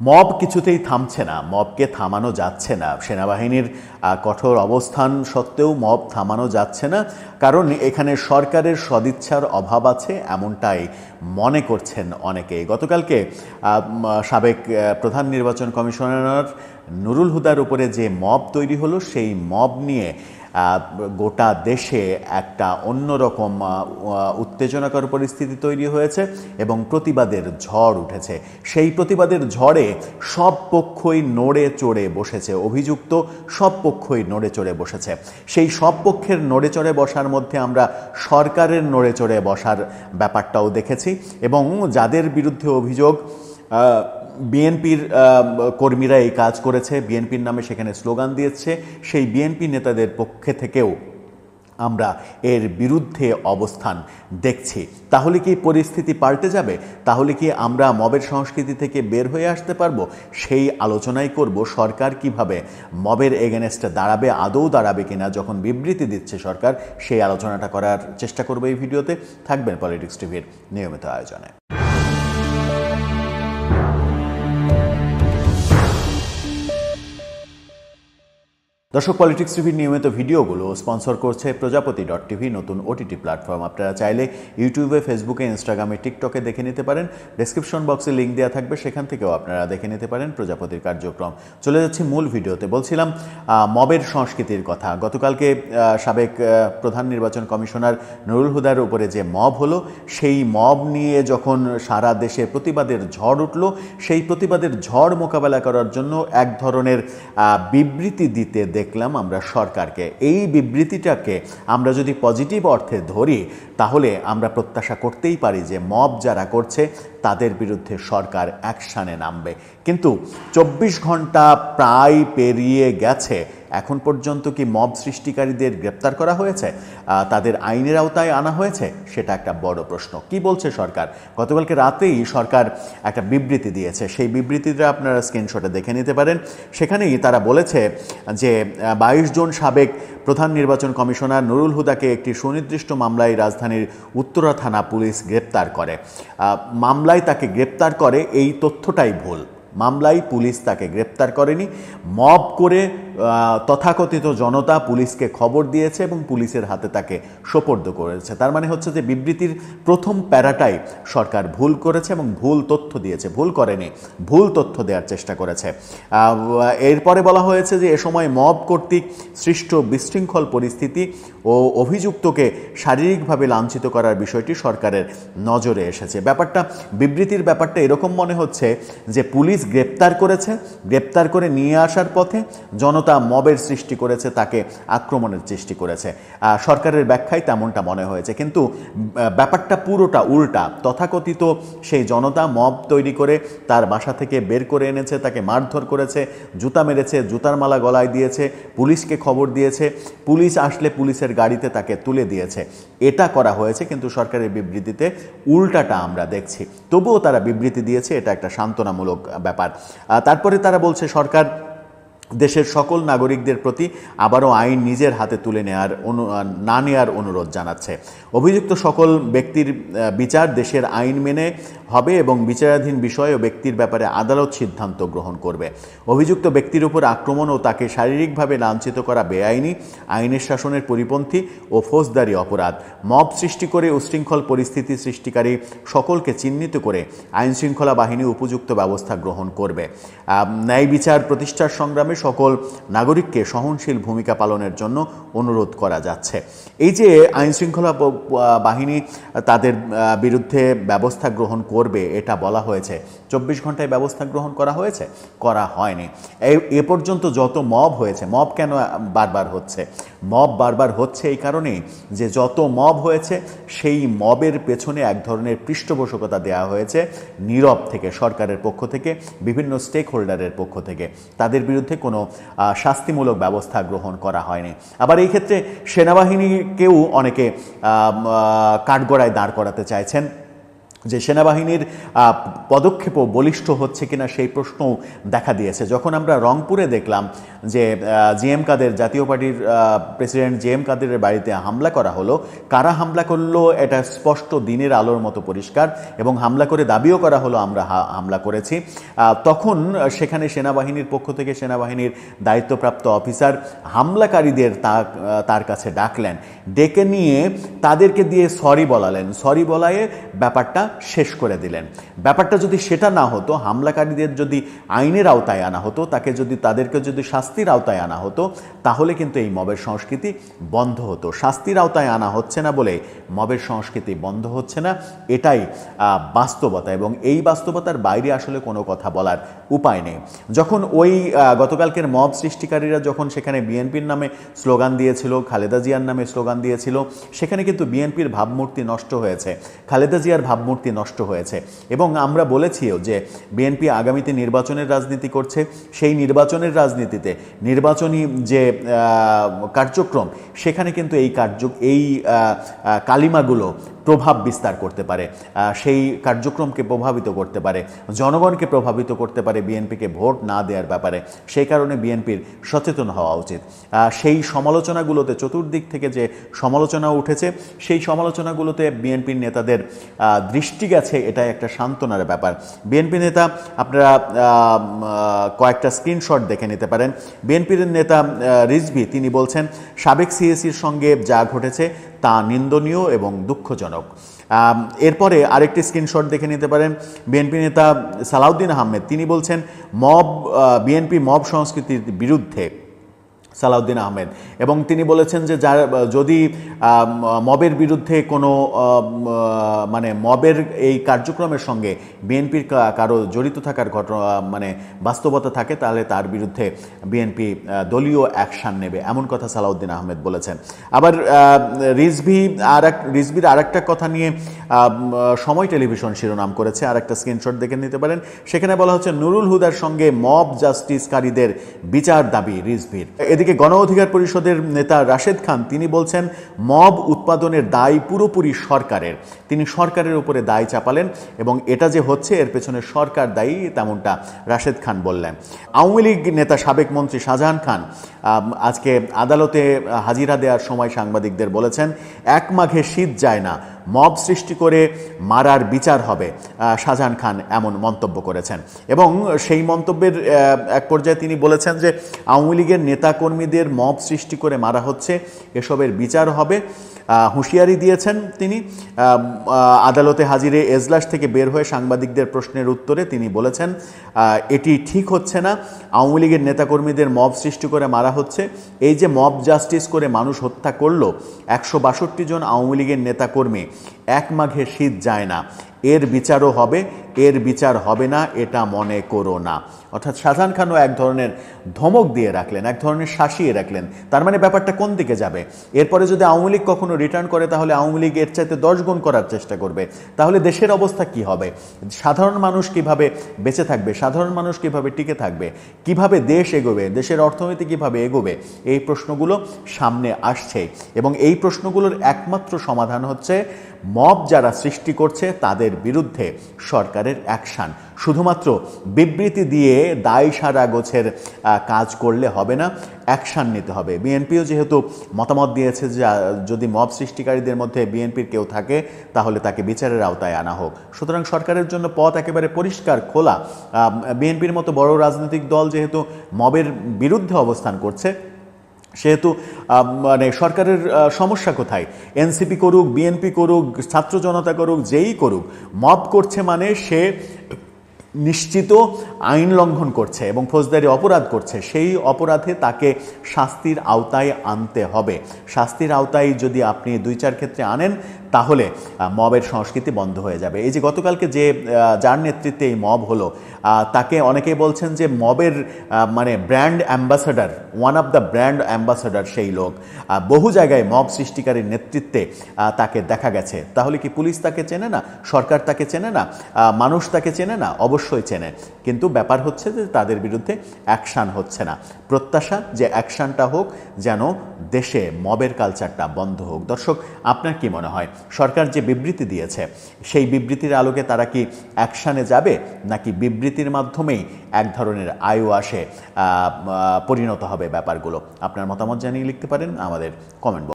Mob কিছুতেই থামছে না, মবকে থামানো যাচ্ছে না। সেনাবাহিনীর কঠোর অবস্থান সত্ত্বেও মব থামানো যাচ্ছে না, কারণ এখানে সরকারের সদিচ্ছার অভাব আছে এমনটাই মনে করছেন অনেকে গতকালকে সাবেক প্রধান নির্বাচন কমিশনার নুরুল হুদার উপরে যে মব তৈরি হলো, সেই মব নিয়ে গোটা দেশে একটা অন্যরকম উত্তেজনাকর পরিস্থিতি তৈরি হয়েছে এবং প্রতিবাদের ঝড় উঠেছে। সেই প্রতিবাদের ঝড়ে সব পক্ষই নড়ে চড়ে বসেছে। অভিযুক্ত সব পক্ষই নড়ে চড়ে বসেছে। সেই সব পক্ষের নড়ে চড়ে বসার মধ্যে আমরা সরকারের নড়ে চড়ে বসার ব্যাপারটাও দেখেছি এবং যাদের বিরুদ্ধে অভিযোগ বিএনপির কর্মীরা এই কাজ করেছে। বিএনপির নামে সেখানে স্লোগান দিয়েছে। সেই বিএনপি নেতাদের পক্ষে থেকেও আমরা এর বিরুদ্ধে অবস্থান দেখছি। তাহলে কি পরিস্থিতি পাল্টে যাবে? তাহলে কি আমরা মবের সংস্কৃতি থেকে বের হয়ে আসতে পারব? সেই আলোচনাই করব সরকার কীভাবে মবের এগেনেস্টে দাঁড়াবে, আদৌ দাঁড়াবে কিনা, যখন বিবৃতি দিচ্ছে সরকার, সেই আলোচনাটা করার চেষ্টা করব এই ভিডিওতে। থাকবেন পলিটিক্স টিভির নিয়মিত আয়োজনে। দর্শক পলিটিক্স টিভির নিয়মিত ভিডিওগুলো স্পন্সর করছে প্রজাপতি ডট টিভি নতুন ওটিটি প্ল্যাটফর্ম আপনারা চাইলে ইউটিউবে ফেসবুকে ইনস্টাগ্রামে টিকটকে দেখে নিতে পারেন। ডেসক্রিপশন বক্সে লিঙ্ক দেওয়া থাকবে, সেখান থেকেও আপনারা দেখে নিতে পারেন প্রজাপতির কার্যক্রম। চলে যাচ্ছি মূল ভিডিওতে। বলছিলাম মবের সংস্কৃতির কথা। গতকালকে সাবেক প্রধান নির্বাচন কমিশনার নুরুল হুদার উপরে যে মব হলো, সেই মব নিয়ে যখন সারা দেশে প্রতিবাদের ঝড় উঠল, সেই প্রতিবাদের ঝড় মোকাবেলা করার জন্য এক ধরনের বিবৃতি দিতে দেখলাম আমরা সরকারকে। এই বিবৃতিটাকে আমরা যদি পজিটিভ অর্থে ধরি, তাহলে আমরা প্রত্যাশা করতেই পারি যে মব যারা করছে, তাদের বিরুদ্ধে সরকার অ্যাকশানে নামবে। কিন্তু চব্বিশ ঘণ্টা প্রায় পেরিয়ে গেছে। এখন পর্যন্ত কি মব সৃষ্টিকারীদের গ্রেপ্তার করা হয়েছে? তাদের আইনের আওতায় আনা হয়েছে? সেটা একটা বড় প্রশ্ন। কি বলছে সরকার? গতকালকে রাতেই সরকার একটা বিবৃতি দিয়েছে। সেই বিবৃতিটা আপনারা স্ক্রিনশটে দেখে নিতে পারেন। সেখানেই তারা বলেছে যে বাইশ জন সাবেক প্রধান নির্বাচন কমিশনার নুরুল হুদাকে একটি সুনির্দিষ্ট মামলায় রাজধানীর উত্তরা থানা পুলিশ গ্রেপ্তার করে। মামলায় তাকে গ্রেপ্তার করে, এই তথ্যটাই ভুল। মামলায় পুলিশ তাকে গ্রেপ্তার করেনি। মব করে তথাকথিত জনতা পুলিশকে খবর দিয়েছে এবং পুলিশের হাতে তাকে সোপর্দ করেছে। তার মানে হচ্ছে যে বিবৃতির প্রথম প্যারাটাই সরকার ভুল করেছে এবং ভুল তথ্য দিয়েছে। ভুল করেনি, ভুল তথ্য দেওয়ার চেষ্টা করেছে। এরপরে বলা হয়েছে যে এ সময় মব কর্তৃক সৃষ্ট বিশৃঙ্খল পরিস্থিতি ও অভিযুক্তকে শারীরিকভাবে লাঞ্ছিত করার বিষয়টি সরকারের নজরে এসেছে। ব্যাপারটা, বিবৃতির ব্যাপারটা এরকম মনে হচ্ছে যে পুলিশ গ্রেপ্তার করেছে, গ্রেপ্তার করে নিয়ে আসার পথে জনতা মবের সৃষ্টি করেছে, তাকে আক্রমণের সৃষ্টি করেছে। সরকারের ব্যাখ্যায় তেমনটা মনে হয়েছে। কিন্তু ব্যাপারটা পুরোটা উল্টা। তথাকথিত সেই জনতা মব তৈরি করে, তার বাসা থেকে বের করে এনেছে, তাকে মারধর করেছে, জুতা মেরেছে, জুতার মালা গলায় দিয়েছে, পুলিশকে খবর দিয়েছে, পুলিশ আসলে পুলিশের গাড়িতে তাকে তুলে দিয়েছে। এটা করা হয়েছে, কিন্তু সরকারের বিবৃতিতে উল্টাটা আমরা দেখছি। তবুও তারা বিবৃতি দিয়েছে, এটা একটা সান্ত্বনামূলক ব্যাপার। তারপরে তারা বলছে, সরকার দেশের সকল নাগরিকদের প্রতি আবারও আইন নিজের হাতে তুলে নেওয়ার অনু না নেওয়ার অনুরোধ জানাচ্ছে। অভিযুক্ত সকল ব্যক্তির বিচার দেশের আইন মেনে হবে এবং বিচারাধীন বিষয় ও ব্যক্তির ব্যাপারে আদালত সিদ্ধান্ত গ্রহণ করবে। অভিযুক্ত ব্যক্তির উপর আক্রমণ ও তাকে শারীরিকভাবে লাঞ্ছিত করা বেআইনি, আইনের শাসনের পরিপন্থী ও ফৌজদারি অপরাধ, মব সৃষ্টি করে উশৃঙ্খল পরিস্থিতি সৃষ্টিকারী সকলকে চিহ্নিত করে আইন শৃঙ্খলা বাহিনী উপযুক্ত ব্যবস্থা গ্রহণ করবে। ন্যায় বিচার প্রতিষ্ঠার সংগ্রামে সকল নাগরিককে সহনশীল ভূমিকা পালনের জন্য অনুরোধ করা যাচ্ছে। এই যে আইন শৃঙ্খলা বাহিনী তাদের বিরুদ্ধে ব্যবস্থা গ্রহণ করবে, এটা বলা হয়েছে। চব্বিশ ঘন্টায় ব্যবস্থা গ্রহণ করা হয়েছে? করা হয়নি। এ পর্যন্ত যত মব হয়েছে, মব কেন বারবার হচ্ছে? মব বারবার হচ্ছে এই কারণেই যে যত মব হয়েছে, সেই মবের পেছনে এক ধরনের পৃষ্ঠপোষকতা দেওয়া হয়েছে, নীরব থেকে, সরকারের পক্ষ থেকে, বিভিন্ন স্টেক হোল্ডারের পক্ষ থেকে। তাদের বিরুদ্ধে কোনো শাস্তিমূলক ব্যবস্থা গ্রহণ করা হয়নি। আবার এই ক্ষেত্রে সেনাবাহিনীকেও অনেকে কাঠগড়ায় দাঁড় করাতে চাইছেন। যে সেনাবাহিনীর পদক্ষেপও বলিষ্ঠ হচ্ছে কিনা সেই প্রশ্নও দেখা দিয়েছে। যখন আমরা রংপুরে দেখলাম যে জি এম কাদের, জাতীয় পার্টির প্রেসিডেন্ট জি এম কাদেরের বাড়িতে হামলা করা হলো, কারা হামলা করল এটা স্পষ্ট দিনের আলোর মতো পরিষ্কার এবং হামলা করে দাবিও করা হলো আমরা হামলা করেছি। তখন সেখানে সেনাবাহিনীর পক্ষ থেকে সেনাবাহিনীর দায়িত্বপ্রাপ্ত অফিসার হামলাকারীদের তা- তার কাছে ডাকলেন। ডেকে নিয়ে তাদেরকে দিয়ে সরি বলালেন। সরি বলায়ে ব্যাপারটা শেষ করে দিলেন। ব্যাপারটা যদি সেটা না হতো, হামলাকারীদের যদি আইনের আওতায় আনা হতো, তাকে যদি, তাদেরকে যদি শাস্তির আওতায় আনা হতো, তাহলে কিন্তু এই মবের সংস্কৃতি বন্ধ হতো। শাস্তির আওতায় আনা হচ্ছে না বলে মবের সংস্কৃতি বন্ধ হচ্ছে না, এটাই বাস্তবতা। এবং এই বাস্তবতার বাইরে আসলে কোনো কথা বলার উপায় নেই। যখন ওই গতকালকের মব সৃষ্টিকারীরা যখন সেখানে বিএনপির নামে স্লোগান দিয়েছিল, খালেদা জিয়ার নামে স্লোগান দিয়েছিল, সেখানে কিন্তু বিএনপির ভাবমূর্তি নষ্ট হয়েছে। খালেদা জিয়ার ভাবমূর্তি নষ্ট হয়েছে। এবং আমরা বলেছিও যে বিএনপি আগামীতে নির্বাচনের রাজনীতি করছে। সেই নির্বাচনের রাজনীতিতে নির্বাচনী যে কার্যক্রম, সেখানে কিন্তু এই কার্য, এই কালিমাগুলো প্রভাব বিস্তার করতে পারে সেই কার্যক্রমকে প্রভাবিত করতে পারে, জনগণকে প্রভাবিত করতে পারে, বিএনপিকে ভোট না দেওয়ার ব্যাপারে, সেই কারণে বিএনপির সচেতন হওয়া উচিত। সেই সমালোচনাগুলোতে, চতুর্দিক থেকে যে সমালোচনা উঠেছে, সেই সমালোচনাগুলোতে বিএনপির নেতাদের দৃষ্টি গেছে এটা একটা সান্ত্বনার ব্যাপার। বিএনপি নেতা, আপনারা কয়েকটা স্ক্রিনশট দেখে নিতে পারেন। বিএনপির নেতা রিজভি, তিনি বলছেন, সাবেক সিএসির সঙ্গে যা ঘটেছে তা নিন্দনীয় এবং দুঃখজনক। এরপরে আরেকটি স্ক্রিনশট দেখে নিতে পারেন। বিএনপি নেতা সালাউদ্দিন আহমেদ, তিনি বলছেন, মব বিএনপি মব সংস্কৃতির বিরুদ্ধে সালাউদ্দিন আহমেদ। এবং তিনি বলেছেন যে যার, যদি মবের বিরুদ্ধে কোনো মানে মবের এই কার্যক্রমের সঙ্গে বিএনপির কারও জড়িত থাকার ঘটনা মানে বাস্তবতা থাকে, তাহলে তার বিরুদ্ধে বিএনপি দলীয় অ্যাকশান নেবে, এমন কথা সালাউদ্দিন আহমেদ বলেছেন। আবার রিজভি আর এক রিজভির আর একটা কথা নিয়ে সময় টেলিভিশন শিরোনাম করেছে আর একটা স্ক্রিনশট দেখে নিতে পারেন। সেখানে বলা হচ্ছে, নুরুল হুদার সঙ্গে মব জাস্টিসকারীদের বিচার দাবি রিজভির। এদিকে গণ অধিকার পরিষদের নেতা রাশেদ খান, তিনি বলছেন, মব উৎপাদনের দায় পুরোপুরি সরকারের। তিনি সরকারের উপরে দায় চাপালেন এবং এটা যে হচ্ছে, এর পেছনে সরকার দায়ী তেমনটা রাশেদ খান বললেন। আওয়ামী লীগ নেতা সাবেক মন্ত্রী শাহজাহান খান আজকে আদালতে হাজিরা দেওয়ার সময় সাংবাদিকদের বলেছেন, এক মাঘে শীত যায় না মব সৃষ্টি করে মারার বিচার হবে শাহজাহান খান এমন মন্তব্য করেছেন। এবং সেই মন্তব্যের এক পর্যায়ে তিনি বলেছেন যে, আওয়ামী লীগের নেতাকর্মীদের মব সৃষ্টি করে মারা হচ্ছে, এসবের বিচার হবে। হুঁশিয়ারি দিয়েছেন তিনি। আদালতে হাজিরে এজলাস থেকে বের হয়ে সাংবাদিকদের প্রশ্নের উত্তরে তিনি বলেছেন এটি ঠিক হচ্ছে না। আওয়ামী লীগের নেতাকর্মীদের মব সৃষ্টি করে মারা হচ্ছে। এই যে মব জাস্টিস করে মানুষ হত্যা করল, একশো বাষট্টি জন আওয়ামী লীগের নেতাকর্মী, এক মাঘে শীত যায় না। এর বিচারও হবে এর বিচার হবে না, এটা মনে করো না। অর্থাৎ শাহজাহান খানও এক ধরনের ধমক দিয়ে রাখলেন, এক ধরনের শাসিয়ে রাখলেন। তার মানে ব্যাপারটা কোন দিকে যাবে? এরপরে যদি আওয়ামী লীগ কখনো রিটার্ন করে, তাহলে আওয়ামী লীগ এর চাইতে দশ গুণ করার চেষ্টা করবে। তাহলে দেশের অবস্থা কি হবে? সাধারণ মানুষ কীভাবে বেঁচে থাকবে? সাধারণ মানুষ কীভাবে টিকে থাকবে? কীভাবে দেশ এগোবে? দেশের অর্থনীতি কীভাবে এগোবে? এই প্রশ্নগুলো সামনে আসছে এবং এই প্রশ্নগুলোর একমাত্র সমাধান হচ্ছে, মব যারা সৃষ্টি করছে, তাদের বিরুদ্ধে সরকারের অ্যাকশান। শুধুমাত্র বিবৃতি দিয়ে দায় সারা গোছের কাজ করলে হবে না, অ্যাকশান নিতে হবে। বিএনপিও যেহেতু মতামত দিয়েছে যে যদি মব সৃষ্টিকারীদের মধ্যে বিএনপির কেউ থাকে, তাহলে তাকে বিচারের আওতায় আনা হোক। সুতরাং সরকারের জন্য পথ একেবারে পরিষ্কার, খোলা। বিএনপির মতো বড় রাজনৈতিক দল যেহেতু মবের বিরুদ্ধে অবস্থান করছে সেহেতু মানে সরকারের সমস্যা কোথায়? এনসিপি করুক, বিএনপি করুক, ছাত্র জনতা করুক, যেই করুক, মব করছে মানে সে নিশ্চিত আইন লঙ্ঘন করছে এবং ফৌজদারি অপরাধ করছে। সেই অপরাধে তাকে শাস্তির আওতায় আনতে হবে। শাস্তির আওতায় যদি আপনি দুই চার ক্ষেত্রে আনেন তাহলে মবের সংস্কৃতি বন্ধ হয়ে যাবে। এই যে গতকালকে যে যার নেতৃত্বে এই মব হলো তাকে অনেকে বলছেন যে মবের মানে brand ambassador one of the brand ambassador সেই লোক। বহু জায়গায় মব সৃষ্টিকারীর নেতৃত্বে তাকে দেখা গেছে। তাহলে কি পুলিশ তাকে চেনে না? সরকার তাকে চেনে না? মানুষ তাকে চেনে না? অবশ্যই চেনে। কিন্তু ব্যাপার হচ্ছে যে তাদের বিরুদ্ধে অ্যাকশান হচ্ছে না। প্রত্যাশা যে অ্যাকশানটা হোক, যেন দেশে মবের কালচারটা বন্ধ হোক। দর্শক, আপনার কি মনে হয়? সরকার যে বিবৃতি দিয়েছে, সেই বিবৃতির আলোকে তারা কি অ্যাকশানে যাবে, নাকি বিবৃতির মাধ্যমেই এক ধরনের আয়ু আসে পরিণত হবে ব্যাপারগুলো? আপনার মতামত জানিয়ে লিখতে পারেন আমাদের কমেন্ট